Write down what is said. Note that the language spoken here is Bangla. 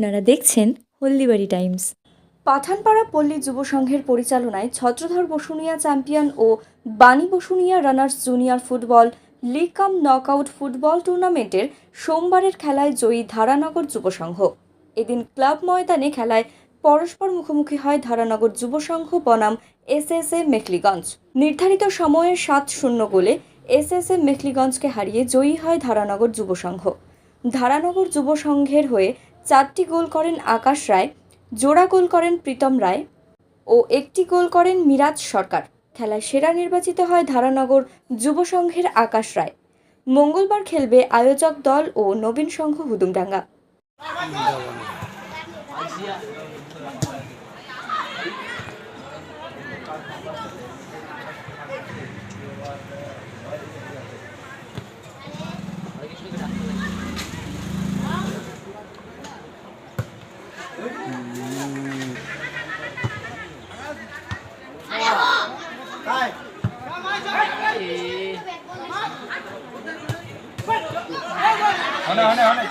আপনারা দেখছেন হলদিবাড়ি টাইমস। পাঠানপাড়া পল্লী যুব সংঘের পরিচালনায় ছত্রধর বসুনিয়া চ্যাম্পিয়ন ও Bani Basunia runners junior football league cum knockout football টুর্নামেন্টের সোমবারের খেলায় জয়ী ধারানগর যুব সংঘ এদিন ক্লাব ময়দানে খেলায় পরস্পর মুখোমুখি হয় ধারানগর যুব সংঘ বনাম এস এস এ মেখলিগঞ্জ। নির্ধারিত সময়ে সাত শূন্য গোলে এস এস এ মেখলিগঞ্জকে হারিয়ে জয়ী হয় ধারানগর যুব সংঘ ধারানগর যুব সংঘের হয়ে চারটি গোল করেন আকাশ রায়, জোড়া গোল করেন প্রীতম রায় ও একটি গোল করেন মিরাজ সরকার। খেলায় সেরা নির্বাচিত হয় ধারানগর যুব সংঘের আকাশ রায়। মঙ্গলবার খেলবে আয়োজক দল ও নবীন সংঘ হুদুমডাঙ্গা। અને અને અને